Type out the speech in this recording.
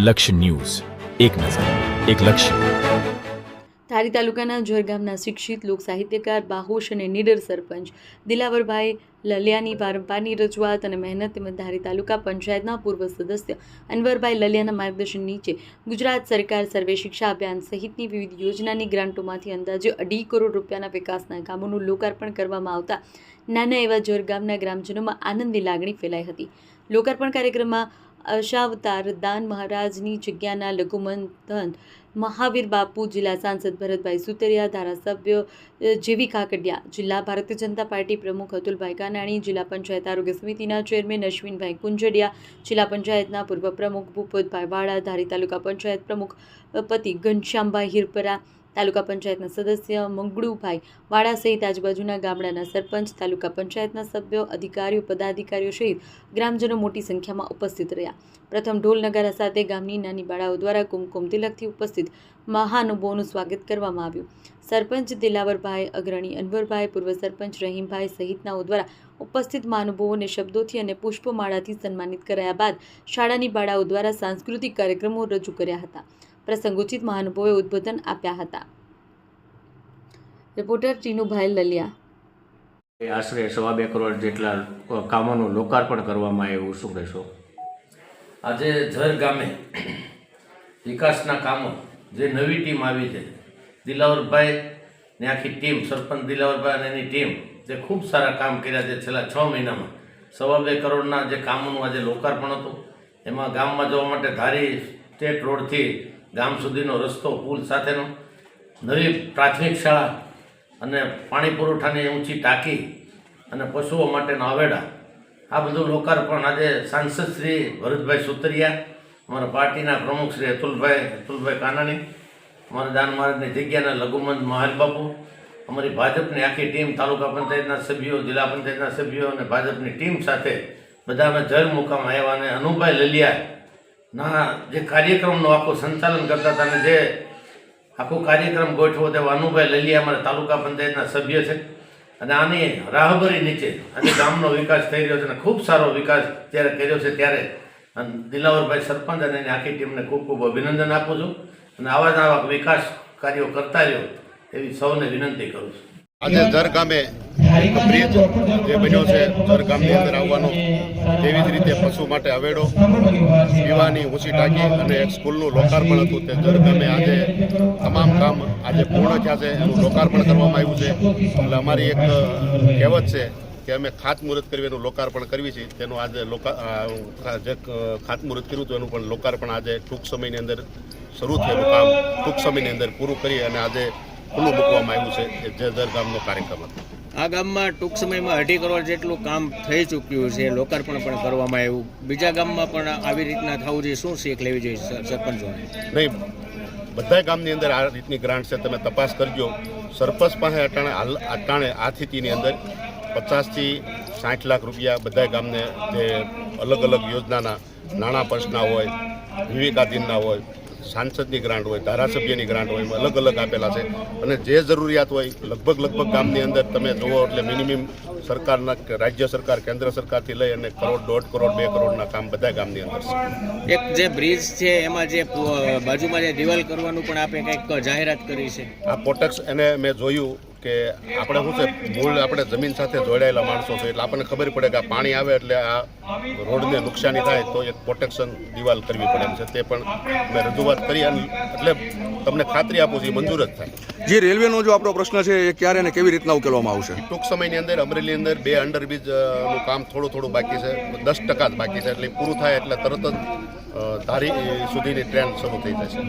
લક્ષ્ય ન્યૂઝ. એક નજર, એક લક્ષ્ય. ધારી તાલુકાના જોર ગામના શિક્ષિત લોક સાહિત્યકાર, બાહોશ અને નીડર સરપંચ દિલાવરભાઈ લલિયાની વારંવારની રજૂઆત અને મહેનત તેમજ ધારી તાલુકા પંચાયતના પૂર્વ સદસ્ય અનવરભાઈ લલિયાના માર્ગદર્શન નીચે ગુજરાત સરકાર સર્વે શિક્ષા અભિયાન સહિતની વિવિધ યોજનાની ગ્રાન્ટોમાંથી અંદાજે અઢી કરોડ રૂપિયાના વિકાસના કામોનું લોકાર્પણ કરવામાં આવતા નાના એવા જોર ગામના ગ્રામજનોમાં આનંદની લાગણી ફેલાઈ હતી. લોકાર્પણ કાર્યક્રમમાં અશાવતાર દાન મહારાજની જગ્યાના લઘુમંથન મહાવીર બાપુ, જિલ્લા સાંસદ ભરતભાઈ સુતરિયા, ધારાસભ્ય જેવી કાકડિયા, જિલ્લા ભારતીય જનતા પાર્ટી પ્રમુખ અતુલભાઈ કાનાણી, જિલ્લા પંચાયત આરોગ્ય સમિતિના ચેરમેન અશ્વિનભાઈ કુંજડિયા, જિલ્લા પંચાયતના પૂર્વ પ્રમુખ ભૂપતભાઈ વાળા, ધારી તાલુકા પંચાયત પ્રમુખ પતિ ઘનશ્યામભાઈ હિરપરા તાલુકા પંચાયતના સદસ્ય મંગળુભાઈ વાડા સહિત આજુબાજુના ગામડાના સરપંચ, તાલુકા પંચાયતના સભ્યો, અધિકારીઓ, પદાધિકારીઓ સહિત ગ્રામજનો મોટી સંખ્યામાં ઉપસ્થિત રહ્યા. પ્રથમ ઢોલ નગારા સાથે ગામની નાની બાળાઓ દ્વારા કુમકુમ તિલકથી ઉપસ્થિત મહાનુભાવોનું સ્વાગત કરવામાં આવ્યું. સરપંચ દિલાવરભાઈ, અગ્રણી અનવરભાઈ, પૂર્વ સરપંચ રહીમભાઈ સહિતનાઓ દ્વારા ઉપસ્થિત મહાનુભાવોને શબ્દોથી અને પુષ્પમાળાથી સન્માનિત કરાયા બાદ શાળાની બાળાઓ દ્વારા સાંસ્કૃતિક કાર્યક્રમો રજૂ કર્યા હતા. પ્રસંગોચિત મહાનુભાવોએ ઉદ્બોધન આપ્યા હતા. રિપોર્ટર ટીનુભાઈ લલિયા. એ આશરે સવા બે કરોડ જેટલા કામોનું લોકાર્પણ કરવામાં આવ્યું શું કહેશો? આજે ઝર ગામે વિકાસના કામો જે નવી ટીમ આવી છે દિલાવરભાઈ ને આખી ટીમ સરપંચ દિલાવરભાઈ અને એની ટીમ જે ખૂબ સારા કામ કર્યા છે છેલ્લા છ મહિનામાં. સવા બે કરોડના જે કામોનું આજે લોકાર્પણ હતું એમાં ગામમાં જવા માટે ધારી સ્ટેટ રોડથી ગામ સુધીનો રસ્તો, પુલ સાથેનો, નવી પ્રાથમિક શાળા અને પાણી પુરવઠાની ઊંચી ટાંકી અને પશુઓ માટેના આવેડા આ બધું લોકાર્પણ આજે સાંસદ શ્રી ભરતભાઈ સુતરિયા, અમારા પાર્ટીના પ્રમુખ શ્રી અતુલભાઈ અતુલભાઈ કાનાણી, અમારા દાન મહારાજની જગ્યાના લઘુમંદ મહાલ બાપુ, અમારી ભાજપની આખી ટીમ, તાલુકા પંચાયતના સભ્યો, જિલ્લા પંચાયતના સભ્યો અને ભાજપની ટીમ સાથે બધા અમે જર મુકામ આવ્યા અને અનુભાઈ લલિયા ના, જે કાર્યક્રમનું આખું સંચાલન કરતા હતા અને જે આખો કાર્યક્રમ ગોઠવો તે વાનુભાઈ લલિયા અમારા તાલુકા પંચાયતના સભ્ય છે. અને આની રાહબરી નીચે આજે ગામનો વિકાસ થઈ રહ્યો છે અને ખૂબ સારો વિકાસ જ્યારે કર્યો છે ત્યારે. અને દિલાવરભાઈ સરપંચ અને એની આખી ટીમને ખૂબ ખૂબ અભિનંદન આપું છું. અને આવા જ આવા વિકાસ કાર્યો કરતા રહ્યો એવી સૌને વિનંતી કરું છું. આજે દર ગામે બ્રિજ જે બન્યો છે દર ગામની અંદર આવવાનો તેવી જ રીતે પશુ માટે હવેડો પીવાની ઊંચી ટાંકી અને એક સ્કૂલનું લોકાર્પણ હતું. તે દર ગામે આજે તમામ કામ આજે પૂર્ણ થયા છે. એનું લોકાર્પણ કરવામાં આવ્યું છે. એટલે અમારી એક કહેવત છે કે અમે ખાતમુહૂર્ત કરવી એનું લોકાર્પણ કરવી છે. તેનું આજે લોકા જે ખાતમુહૂર્ત કર્યું હતું એનું પણ લોકાર્પણ આજે ટૂંક સમયની અંદર શરૂ થયેલું કામ ટૂંક સમયની અંદર પૂરું કરી અને આજે ખુલ્લું મૂકવામાં આવ્યું છે. જે દર ગામનો કાર્યક્રમ હતો. આ ગામમાં ટૂંક સમયમાં અઢી કરોડ જેટલું કામ થઈ ચૂક્યું છે, લોકાર્પણ પણ કરવામાં આવ્યું. બીજા ગામમાં પણ આવી રીતના થવું જોઈએ. શું શીખ લેવી જોઈએ, સર- સરપંચોને? નહીં બધા ગામની અંદર આ રીતની ગ્રાન્ટ છે. તમે તપાસ કરજો. સરપંચ પાસે અટાણે અટાણે આ સ્થિતિની અંદર પચાસથી સાઠ લાખ રૂપિયા બધા ગામને જે અલગ અલગ યોજનાના નાણાં પર્સના હોય, વિવેકાધીનના હોય સાંસદની ગ્રાન્ટ હોય ધારાસભ્યની ગ્રાન્ટ હોય એમાં અલગ અલગ આપેલા છે. અને જે જરૂરિયાત હોય લગભગ લગભગ ગામની અંદર તમે જુઓ એટલે મિનિમમ સરકારના રાજ્ય સરકાર કેન્દ્ર સરકારથી લઈ અને કરોડ દોઢ કરોડ બે કરોડના કામ બધા ગામની અંદર છે. એક જે બ્રિજ છે એમાં જે બાજુમાં જે દિવાલ કરવાનું પણ આપે કંઈક જાહેરાત કરી છે. આ પોટેક્સ એને મેં જોયું કે આપણે શું છે મૂળ આપણે જમીન સાથે જોડાયેલા માણસો છે એટલે આપણને ખબર પડે કે આ પાણી આવે એટલે આ રોડને નુકસાની થાય તો એક પ્રોટેક્શન દિવાલ કરવી પડે એમ છે. તે પણ મેં રજૂઆત કરી અને એટલે તમને ખાતરી આપું છું એ મંજૂર જ થાય. જે રેલવેનો જો આપણો પ્રશ્ન છે એ ક્યારે અને કેવી રીતના ઉકેલવામાં આવશે? ટૂંક સમયની અંદર અમરેલી અંદર બે અંડરબ્રિજનું કામ થોડું થોડું બાકી છે દસ ટકા જ બાકી છે એટલે પૂરું થાય એટલે તરત જ ધારી સુધીની ટ્રેન શરૂ થઈ જશે.